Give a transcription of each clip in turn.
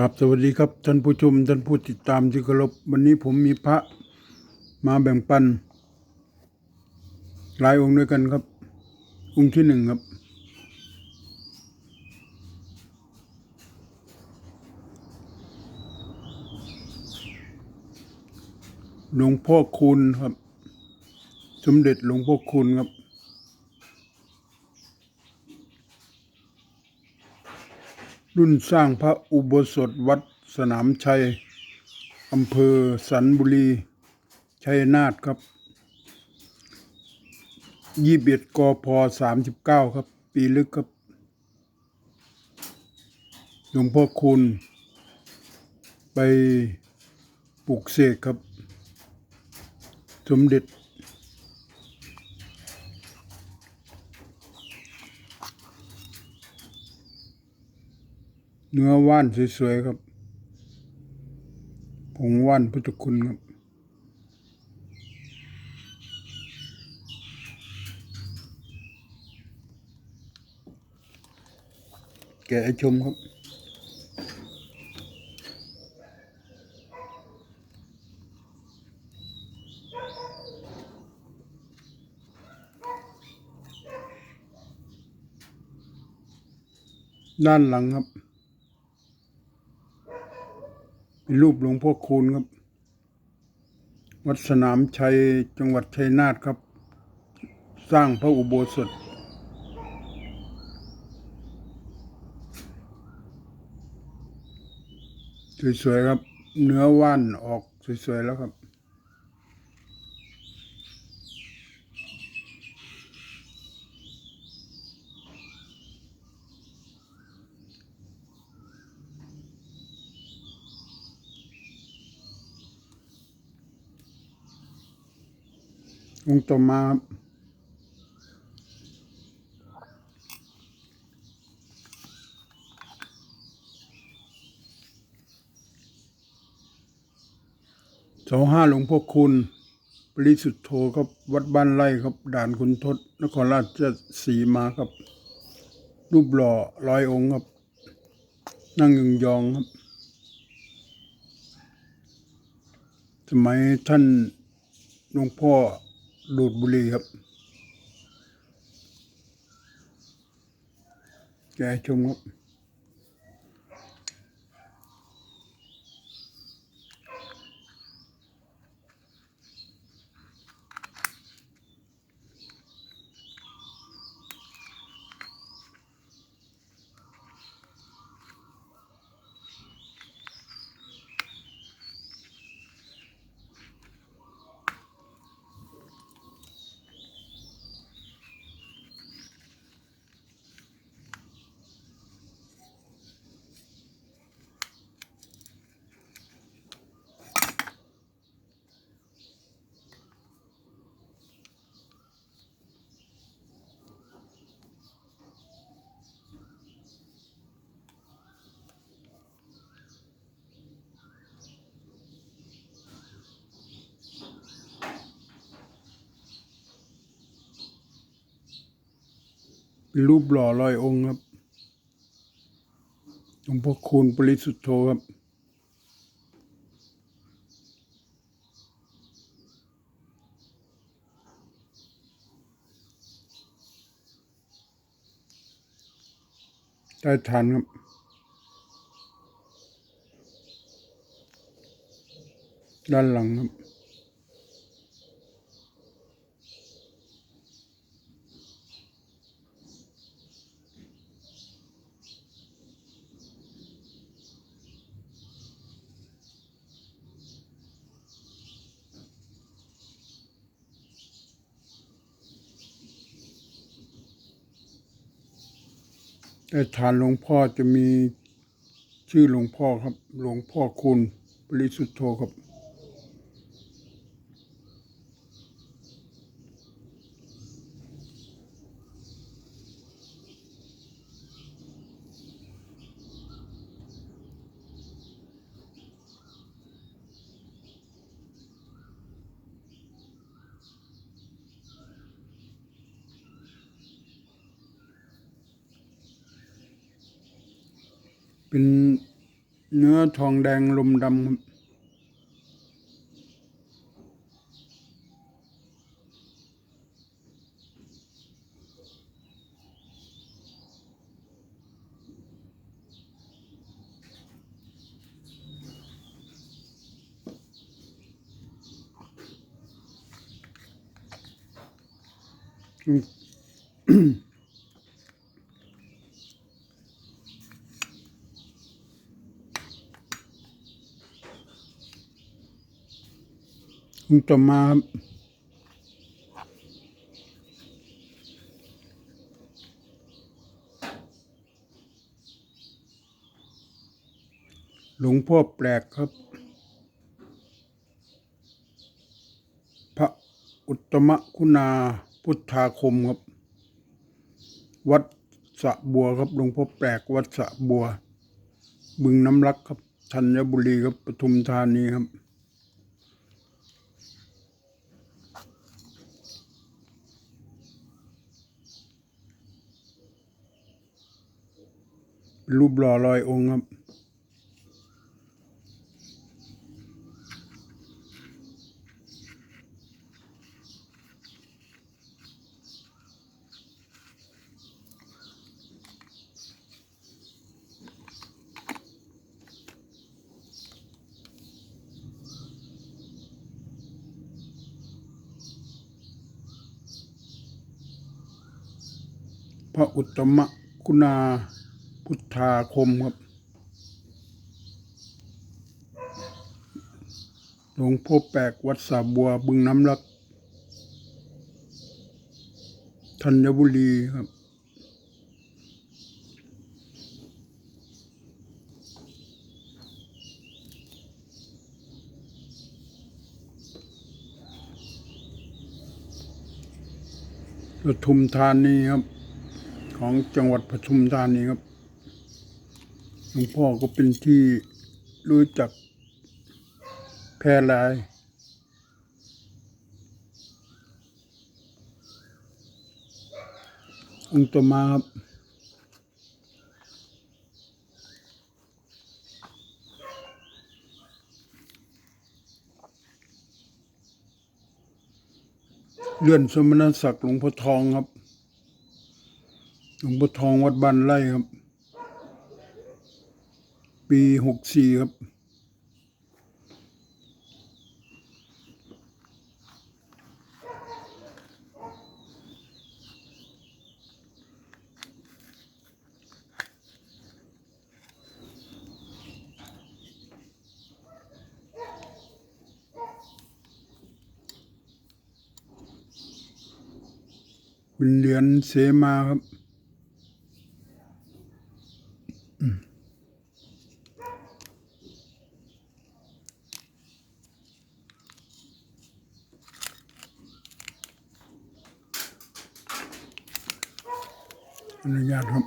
กับสวัสดีครับท่านผู้ชมท่านผู้ติดตามที่เคารพวันนี้ผมมีพระมาแบ่งปัน หลายองค์ด้วยกันครับ องค์ที่หนึ่งครับ หลวงพ่อคูณครับ สมเด็จหลวงพ่อคูณครับ รุ่นสร้างพระอุโบสถวัดสนามชัย อำเภอสันบุรี ชัยนาทครับยี่เบียดกพสามสิบเก้าครับ ปีลึกครับหลวงพ่อคุณ ไปปลูกเสกครับ สมเด็จ เนื้อว่านสวยๆครับผงว่านพุทธคุณครับแกะชมครับ ด้านหลังครับ เป็นรูปหลวงพ่อคูณครับ วัดสนามชัยจังหวัดชัยนาทครับ สร้างพระอุโบสถสวยๆครับ เนื้อว่านออกสวยๆแล้วครับ องค์ต่อมาครับเสาห้าหลวงพ่อคุณ ปริสุทธโธครับวัดบ้านไร่ครับ ด่านคุณทศนครราชสีมาครับ รูปหล่อร้อยองค์ครับ นั่งยองยองครับ สมัยท่านหลวงพ่อ ดูดบุหรี่ครับ แกชมครับ เป็นรูปหล่อร้อยองค์ครับหลวงพ่อคูณปริสุทธโธครับใต้ฐานครับ ด้านหลังครับ ฐานหลวงพ่อจะมีชื่อหลวงพ่อครับ หลวงพ่อคุณปริสุทธโธครับ เป็นเนื้อทองแดงลมดำครับคุ ณต่อมาครับหลวงพ่อแปลกครับ พระอุตตมคุณาพุทธาคมครับ วัดสะบัวครับหลวงพ่อแปลกวัดสะบัว บึงน้ำรักครับธัญบุรีครับปทุมธานีครับ รูปหล่อลอยองค์ครับ พระอุตตมคุณา พุทธาคมครับ หลวงพ่อแปกวัดสาบัวบึงน้ำรัก ธัญบุรีครับ ปทุมธานีครับ ของจังหวัดปทุมธานีครับ ลวงพ่อก็เป็นที่รู้จักแพร่หลาย องค์ต่อมาครับเลื่อนสมณศักดิ์หลวงพ่อทองครับ หลวงพ่อทองวัดบ้านไร่ครับ ปีหกสี่ครับ เป็นเหรียญเสมาครับ อนุญาต ครับ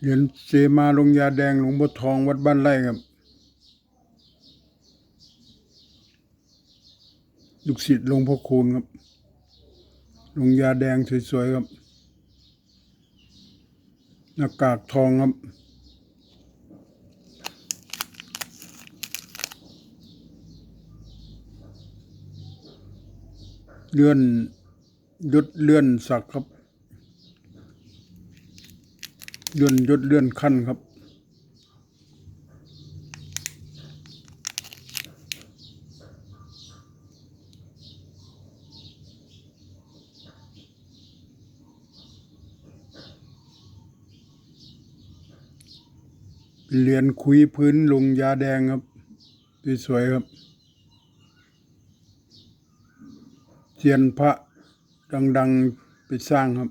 เหรียญเสมาลงยาแดงหลวงพ่อทองวัดบ้านไร่ครับลูกศิษย์หลวงพ่อคูณครับลงยาแดงสวยๆครับหน้ากากทองครับ เลื่อนยศเลื่อนศักดิ์ครับ เลื่อนยศเลื่อนขั้นครับ เหรียญคุยพื้นลงยาแดงครับ สวยๆครับ เจียนพระดังๆไปสร้างครับ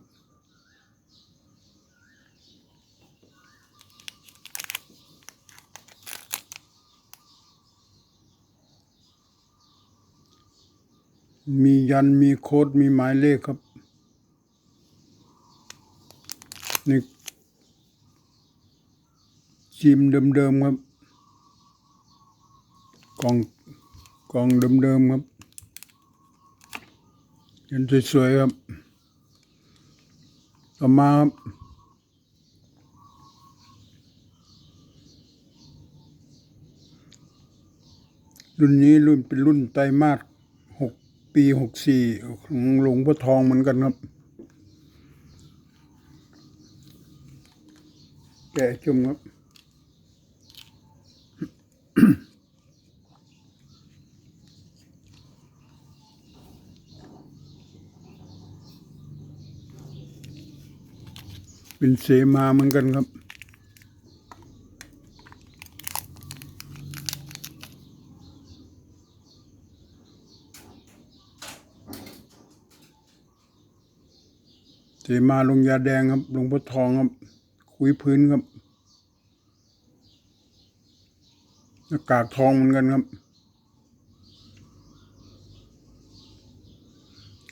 มียันมีโค้ดมีหมายเลขครับในจิมเดิมๆครับกล่องกล่องเดิมๆครับ เห็นสวยๆครับ ต่อมาครับรุ่นนี้รุ่นเป็นรุ่นไตรมาสหกปีหกสี่ของหลวงพ่อทองเหมือนกันครับ แกะชมครับ เป็นเสมาเหมือนกันครับ เสมาลงยาแดงครับลงพ่อทองครับ คุยพื้นครับหน้ากากทองเหมือนกันครับ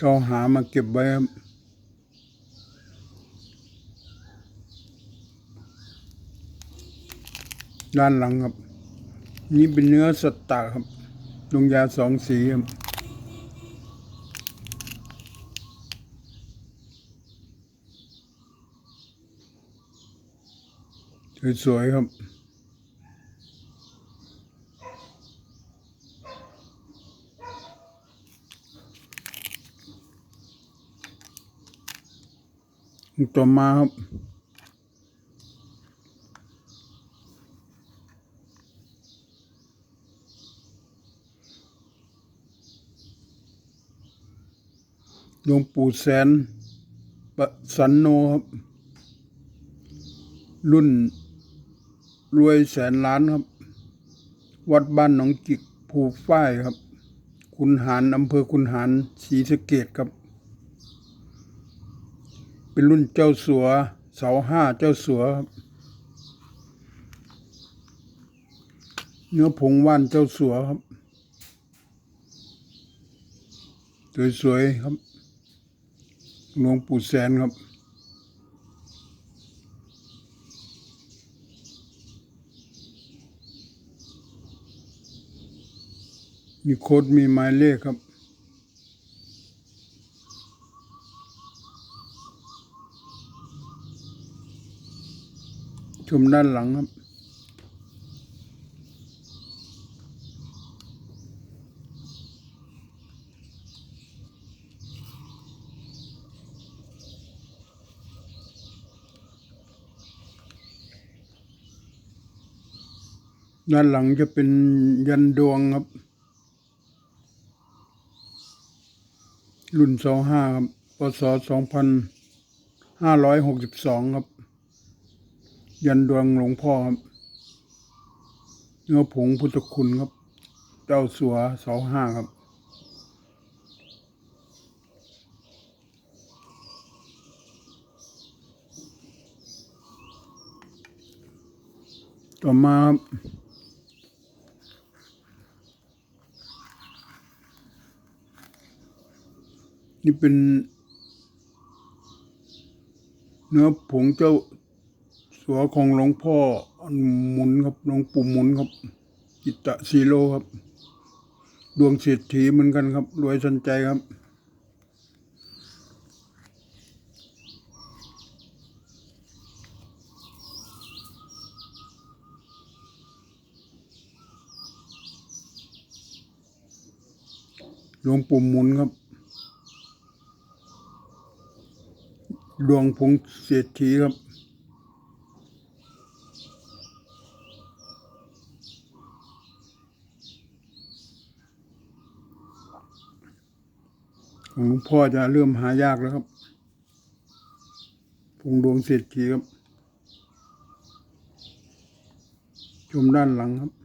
ก็หามาเก็บไว้ครับ ด้านหลังครับ นี่เป็นเนื้อสตตาครับลงยาสองสีครับสวยๆครับต่อมาครับ หลวงปู่แสนประสันโนครับ รุ่นรวยแสนล้านครับ วัดบ้านหนองจิกภูฝ้ายครับ คุณหารอำเภอคุณหารศรีสะเกดครับ เป็นรุ่นเจ้าสัว เสาห้าเจ้าสัวครับเนื้อผงว่านเจ้าสัวครับ สวยๆครับ หลวงปู่แสนครับ มีโค้ดมีหมายเลขครับชมด้านหลังครับ ด้านหลังจะเป็นยันดวงครับ รุ่นสองห้าครับพศสองพันห้าร้อยหกสิบสองครับ ยันดวงหลวงพ่อครับเนื้อผงพุทธคุณครับ เจ้าสัวเสาห้าครับต่อมาครับ นี่เป็น เนื้อผงเจ้าสัวของหลวงพ่อหมุนครับหลวงปู่หมุนครับ จิตตะสีโลครับ ดวงเศรษฐีเหมือนกันครับ รวยสนใจครับหลวงปู่หมุนครับ ดวงพงเศรษฐีครับของหลวงพ่อจะเริ่มหายากแล้วครับพงดวงเศรษฐีครับ ชมด้านหลังครับ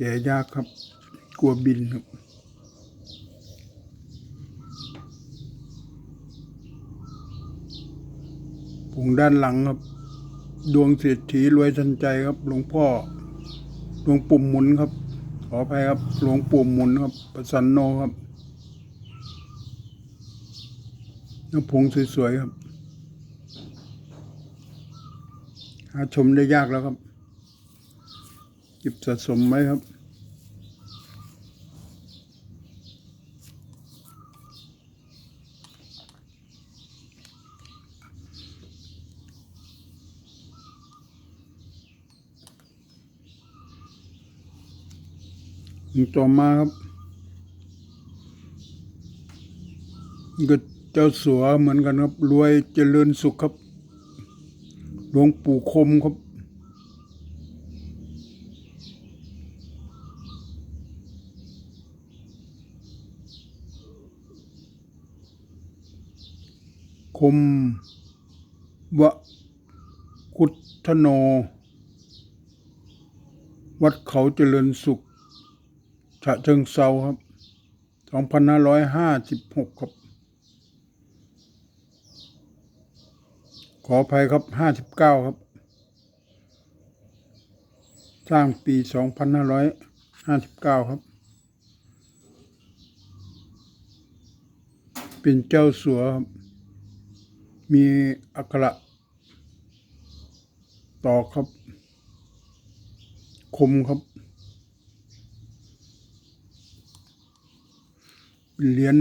แก่ยากครับ กลัวบินครับผงด้านหลังครับ ดวงเศรษฐีรวยทันใจครับ หลวงพ่อ หลวงปุ่มหมุนครับ ขออภัยครับ หลวงปุ่มหมุนครับ ประสันโนครับน้ำผงสวยๆครับ หาชมได้ยากแล้วครับ ก็บสะสมไว้ครับต่อมาครับ ก็เจ้าสัวเหมือนกันครับ รวยเจริญสุขครับ หลวงปู่คมครับ มวะคุทโน วัดเขาเจริญสุข ฉะเชิงเซาครับ 2556 ครับ ขออภัยครับ 59 ครับ สร้างปี 2559 ครับเป็นเจ้าสัวครับ มีอักขระต่อครับ คมครับ เหรียญ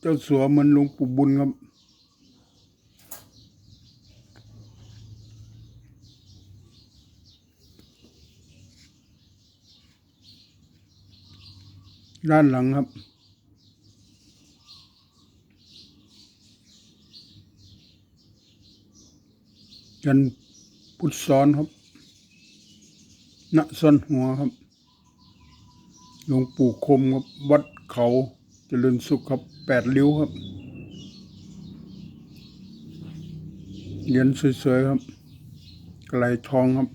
เจ้าสัวมันหลวงปู่บุญครับด้านหลังครับ ยันพุทธซ้อนครับณซ่อนหัวครับหลวงปู่คมครับวัดเขาเจริญสุขครับแปดริ้วครับเหรียญสวยๆครับไกลทองครับ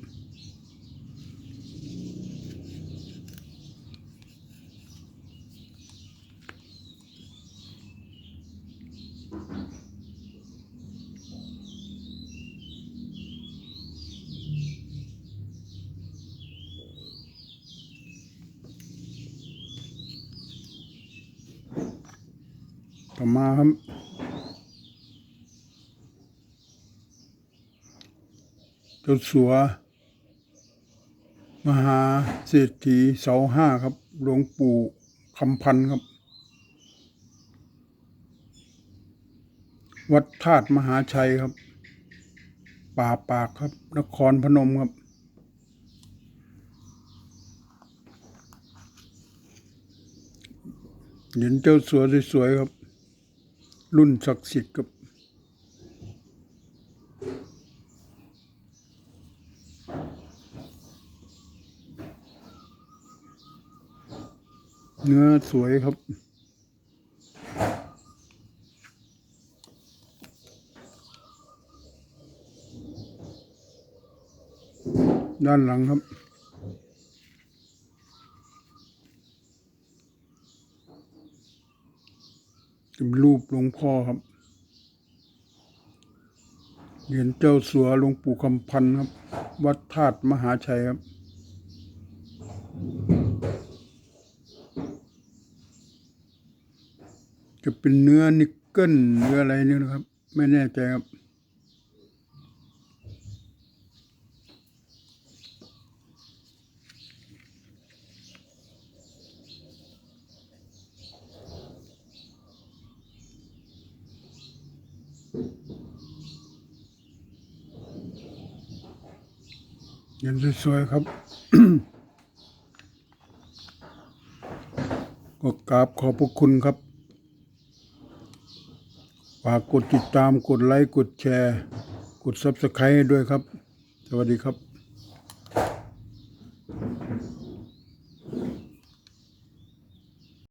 จ้าสัว มหาเศรษฐีเสาห้าครับ หลวงปู่คำพันธ์ครับ วัดธาตุมหาชัยครับ ป่าปากครับ นครพนมครับเห็นเจ้าสัวสวยๆครับ รุ่นศักดิ์สิทธิ์ครับ เนื้อสวยครับ ด้านหลังครับ เป็นรูปหลวงพ่อครับ เหรียญเจ้าสัวหลวงปู่คำพันธ์ครับ วัดธาตุมหาชัยครับ จะ เป็นเนื้อนิกเกิลเนื้ออะไรนี่นะครับ ไม่แน่ใจครับเย็นสวยๆครับ ก็กราบขอบพระคุณครับ ฝากกดติดตามกดไลค์กดแชร์ กดซับสไครต์ด้วยครับ สวัสดีครับ